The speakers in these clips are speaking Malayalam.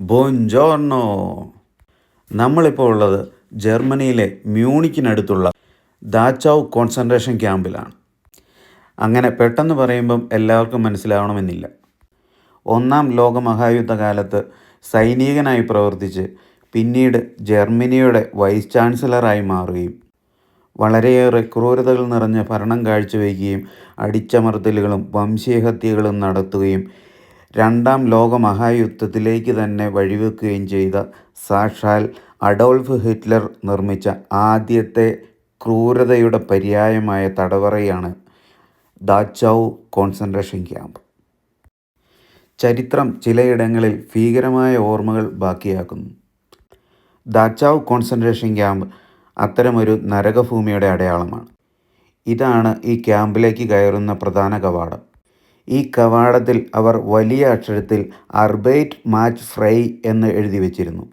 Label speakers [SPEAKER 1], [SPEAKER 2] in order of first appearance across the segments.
[SPEAKER 1] ബോഞ്ചോർണോ നമ്മളിപ്പോൾ ഉള്ളത് ജർമ്മനിയിലെ മ്യൂണിക്കിനടുത്തുള്ള ദാച്ചൗ കോൺസെൻട്രേഷൻ ക്യാമ്പിലാണ്. അങ്ങനെ പെട്ടെന്ന് പറയുമ്പം എല്ലാവർക്കും മനസ്സിലാവണമെന്നില്ല. ഒന്നാം ലോക മഹായുദ്ധ കാലത്ത് സൈനികനായി പ്രവർത്തിച്ച് പിന്നീട് ജർമ്മനിയുടെ വൈസ് ചാൻസലറായി മാറുകയും വളരെയേറെ ക്രൂരതകൾ നിറഞ്ഞ ഭരണം കാഴ്ചവെക്കുകയും അടിച്ചമർത്തലുകളും വംശീയഹത്യകളും നടത്തുകയും രണ്ടാം ലോകമഹായുദ്ധത്തിലേക്ക് തന്നെ വഴിവെക്കുകയും ചെയ്ത സാക്ഷാൽ അഡോൾഫ് ഹിറ്റ്ലർ നിർമ്മിച്ച ആദ്യത്തെ ക്രൂരതയുടെ പര്യായമായ തടവറയാണ് ദാച്ചൗ കോൺസെൻട്രേഷൻ ക്യാമ്പ്. ചരിത്രം ചിലയിടങ്ങളിൽ ഭീകരമായ ഓർമ്മകൾ ബാക്കിയാക്കുന്നു. ദാച്ചാവ് കോൺസെൻട്രേഷൻ ക്യാമ്പ് അത്തരമൊരു നരകഭൂമിയുടെ അടയാളമാണ്. ഇതാണ് ഈ ക്യാമ്പിലേക്ക് കയറുന്ന പ്രധാന കവാടം. ഈ കവാടത്തിൽ അവർ വലിയ അക്ഷരത്തിൽ അർബൈറ്റ് മാച്ച് ഫ്രൈ എന്ന് എഴുതി വച്ചിരുന്നു.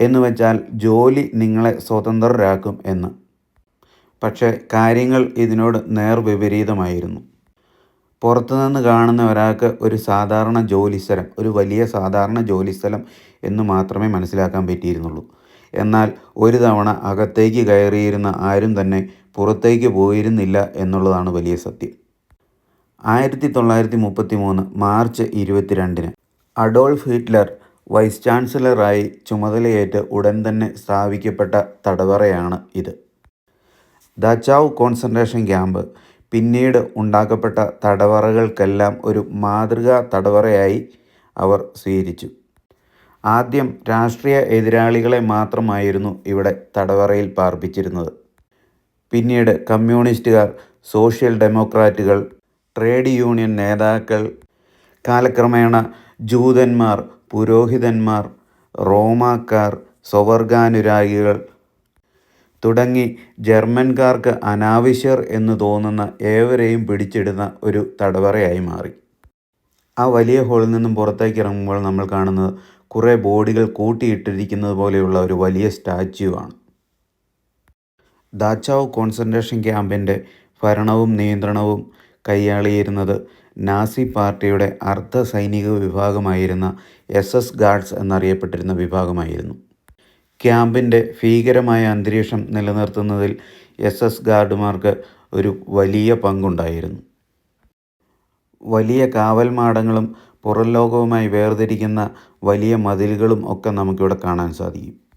[SPEAKER 1] എന്ന് വെച്ചാൽ ജോലി നിങ്ങളെ സ്വതന്ത്രരാക്കും എന്ന്. പക്ഷേ കാര്യങ്ങൾ ഇതിനോട് നേർവിപരീതമായിരുന്നു. പുറത്തുനിന്ന് കാണുന്ന ഒരാൾക്ക് ഒരു സാധാരണ ജോലിസ്ഥലം ഒരു വലിയ സാധാരണ ജോലിസ്ഥലം എന്ന് മാത്രമേ മനസ്സിലാക്കാൻ പറ്റിയിരുന്നുള്ളൂ. എന്നാൽ ഒരു തവണ അകത്തേക്ക് കയറിയിരുന്ന ആരും തന്നെ പുറത്തേക്ക് പോയിരുന്നില്ല എന്നുള്ളതാണ് വലിയ സത്യം. ആയിരത്തി തൊള്ളായിരത്തി മുപ്പത്തി മൂന്ന് മാർച്ച് ഇരുപത്തിരണ്ടിന് അഡോൾഫ് ഹിറ്റ്ലർ വൈസ് ചാൻസലറായി ചുമതലയേറ്റ് ഉടൻ തന്നെ സ്ഥാപിക്കപ്പെട്ട തടവറയാണ് ഇത്. ദച്ചാവ് കോൺസെൻട്രേഷൻ ക്യാമ്പ് പിന്നീട് ഉണ്ടാക്കപ്പെട്ട തടവറകൾക്കെല്ലാം ഒരു മാതൃകാ തടവറയായി അവർ സ്വീകരിച്ചു. ആദ്യം രാഷ്ട്രീയ എതിരാളികളെ മാത്രമായിരുന്നു ഇവിടെ തടവറയിൽ പാർപ്പിച്ചിരുന്നത്. പിന്നീട് കമ്മ്യൂണിസ്റ്റുകാർ സോഷ്യൽ ഡെമോക്രാറ്റുകൾ ട്രേഡ് യൂണിയൻ നേതാക്കൾ കാലക്രമേണ ജൂതന്മാർ പുരോഹിതന്മാർ റോമാക്കാർ സ്വവർഗാനുരാഗികൾ തുടങ്ങി ജർമ്മൻകാർക്ക് അനാവശ്യർ എന്ന് തോന്നുന്ന ഏവരെയും പിടിച്ചിടുന്ന ഒരു തടവറയായി മാറി. ആ വലിയ ഹോളിൽ നിന്നും പുറത്തേക്ക് ഇറങ്ങുമ്പോൾ നമ്മൾ കാണുന്നത് കുറേ ബോഡികൾ കൂട്ടിയിട്ടിരിക്കുന്നത് പോലെയുള്ള ഒരു വലിയ സ്റ്റാച്യു ആണ്. ദാച്ചാവ് കോൺസെൻട്രേഷൻ ക്യാമ്പിന്റെ ഭരണവും നിയന്ത്രണവും കൈയാളിയിരുന്നത്. നാസി പാർട്ടിയുടെ അർദ്ധ സൈനിക വിഭാഗമായിരുന്ന എസ് എസ് ഗാർഡ്സ് എന്നറിയപ്പെട്ടിരുന്ന വിഭാഗമായിരുന്നു. ക്യാമ്പിന്റെ ഭീകരമായ അന്തരീക്ഷം നിലനിർത്തുന്നതിൽ എസ് എസ് ഗാർഡുമാർക്ക് ഒരു വലിയ പങ്കുണ്ടായിരുന്നു. വലിയ കാവൽമാടങ്ങളും പുറം ലോകവുമായി വേർതിരിക്കുന്ന വലിയ മതിലുകളും ഒക്കെ നമുക്കിവിടെ കാണാൻ സാധിക്കും.